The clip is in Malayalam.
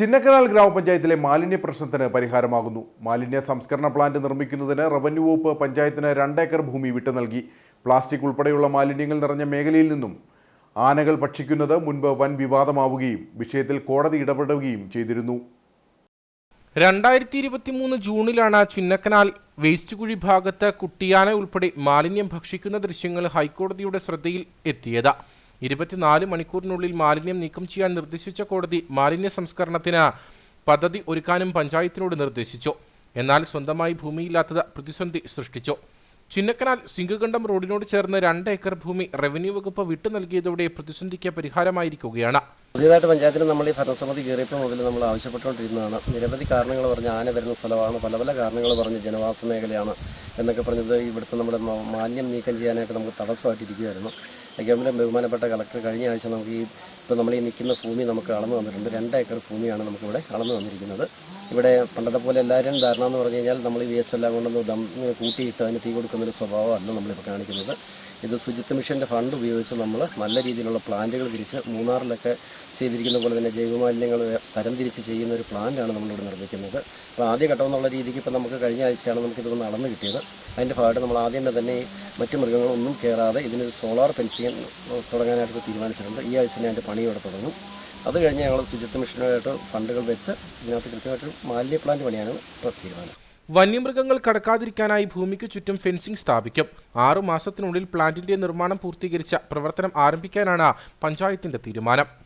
ചിന്നക്കനാൽ ഗ്രാമപഞ്ചായത്തിലെ മാലിന്യ പ്രശ്നത്തിന് പരിഹാരമാകുന്നു. മാലിന്യ സംസ്കരണ പ്ലാന്റ് നിർമ്മിക്കുന്നതിന് റവന്യൂ വകുപ്പ് പഞ്ചായത്തിന് രണ്ടേക്കർ ഭൂമി വിട്ടു നൽകി. പ്ലാസ്റ്റിക് ഉൾപ്പെടെയുള്ള മാലിന്യങ്ങൾ നിറഞ്ഞ മേഖലയിൽ നിന്നും ആനകൾ ഭക്ഷിക്കുന്നത് മുൻപ് വൻ വിവാദമാവുകയും വിഷയത്തിൽ കോടതി ഇടപെടുകയും ചെയ്തിരുന്നു. രണ്ടായിരത്തി ഇരുപത്തി മൂന്ന് ജൂണിലാണ് ചിന്നക്കനാൽ വേസ്റ്റ് കുഴി ഭാഗത്ത് കുട്ടിയാന ഉൾപ്പെടെ മാലിന്യം ഭക്ഷിക്കുന്ന ദൃശ്യങ്ങൾ ഹൈക്കോടതിയുടെ ശ്രദ്ധയിൽ എത്തിയത്. ഇരുപത്തിനാല് മണിക്കൂറിനുള്ളിൽ മാലിന്യം നീക്കം ചെയ്യാൻ നിർദ്ദേശിച്ച കോടതി മാലിന്യ സംസ്കരണത്തിന് പദ്ധതി ഒരുക്കാനും പഞ്ചായത്തിനോട് നിർദ്ദേശിച്ചു. എന്നാൽ സ്വന്തമായി ഭൂമിയില്ലാത്തത് പ്രതിസന്ധി സൃഷ്ടിച്ചു. ചിന്നക്കനാൽ സിംഗകണ്ഠം റോഡിനോട് ചേർന്ന് രണ്ട് ഏക്കർ ഭൂമി റവന്യൂ വകുപ്പ് വിട്ടു നൽകിയതോടെ പ്രതിസന്ധിക്ക് പരിഹാരമായിരിക്കുകയാണ്. പുതിയതായിട്ട് പഞ്ചായത്തിന് നമ്മൾ ഈ ഭരണസമിതി കയറിയപ്പോൾ മുതൽ നമ്മൾ ആവശ്യപ്പെട്ടുകൊണ്ടിരുന്നതാണ്. നിരവധി കാരണങ്ങൾ പറഞ്ഞ് ആന വരുന്ന സ്ഥലമാണ്. പല പല കാരണങ്ങൾ പറഞ്ഞ് ജനവാസ മേഖലയാണ് എന്നൊക്കെ പറഞ്ഞത് ഇവിടുത്തെ നമ്മുടെ മാലിന്യം നീക്കം ചെയ്യാനായിട്ട് നമുക്ക് തടസ്സമായിട്ടിരിക്കുമായിരുന്നു ഗവൺമെന്റ് ബഹുമാനപ്പെട്ട കളക്ടർ കഴിഞ്ഞ ആഴ്ച നമുക്ക് ഈ ഇപ്പോൾ നമ്മൾ ഈ നിൽക്കുന്ന ഭൂമി നമുക്ക് അളന്നു തന്നിട്ടുണ്ട്. രണ്ട് ഏക്കർ ഭൂമിയാണ് നമുക്കിവിടെ അളന്നു വന്നിരിക്കുന്നത് ഇവിടെ പണ്ടത്തെ പോലെ എല്ലാവരും ധാരണ എന്ന് പറഞ്ഞു കഴിഞ്ഞാൽ നമ്മൾ ഈ വേസ്റ്റ് എല്ലാം കൊണ്ടൊന്ന് ദം കൂട്ടിയിട്ട് അതിന് തീ കൊടുക്കുന്നൊരു സ്വഭാവമല്ല നമ്മളിപ്പോൾ കാണിക്കുന്നത്. ഇത് ശുചിത്വ മിഷന്റെ ഫണ്ട് ഉപയോഗിച്ച് നമ്മൾ നല്ല രീതിയിലുള്ള പ്ലാന്റുകൾ തിരിച്ച് മൂന്നാറിലൊക്കെ ചെയ്തിരിക്കുന്ന പോലെ തന്നെ ജൈവമാലിന്യങ്ങൾ തരംതിരിച്ച് ചെയ്യുന്ന ഒരു പ്ലാന്റാണ് നമ്മളിവിടെ നിർമ്മിക്കുന്നത്. അപ്പോൾ ആദ്യ ഘട്ടം എന്നുള്ള രീതിക്ക് ഇപ്പോൾ നമുക്ക് കഴിഞ്ഞ ആഴ്ചയാണ് നമുക്കിതൊന്ന് നടന്നു കിട്ടിയത്. അതിന്റെ ഭാഗമായിട്ട് നമ്മൾ ആദ്യം തന്നെ മറ്റു മൃഗങ്ങളൊന്നും കയറാതെ ഇതിനൊരു സോളാർ ഫെൻസിങ് തുടങ്ങാനായിട്ട് തീരുമാനിച്ചിട്ടുണ്ട്. ഈ ആഴ്ച തന്നെ അതിന്റെ പണി ഇവിടെ തുടങ്ങും. അത് കഴിഞ്ഞ് ഞങ്ങൾ ശുചിത്വ മിഷനുമായിട്ട് ഫണ്ടുകൾ വെച്ച് ഇതിനകത്ത് കൃത്യമായിട്ട് മാലിന്യ പ്ലാന്റ് പണിയാണ് ഇപ്പോൾ തീരുമാനം. വന്യമൃഗങ്ങൾ കടക്കാതിരിക്കാനായി ഭൂമിക്ക് ചുറ്റും ഫെൻസിംഗ് സ്ഥാപിക്കും. ആറു മാസത്തിനുള്ളിൽ പ്ലാന്റിന്റെ നിർമ്മാണം പൂർത്തീകരിച്ച പ്രവർത്തനം ആരംഭിക്കാനാണ് പഞ്ചായത്തിന്റെ തീരുമാനം.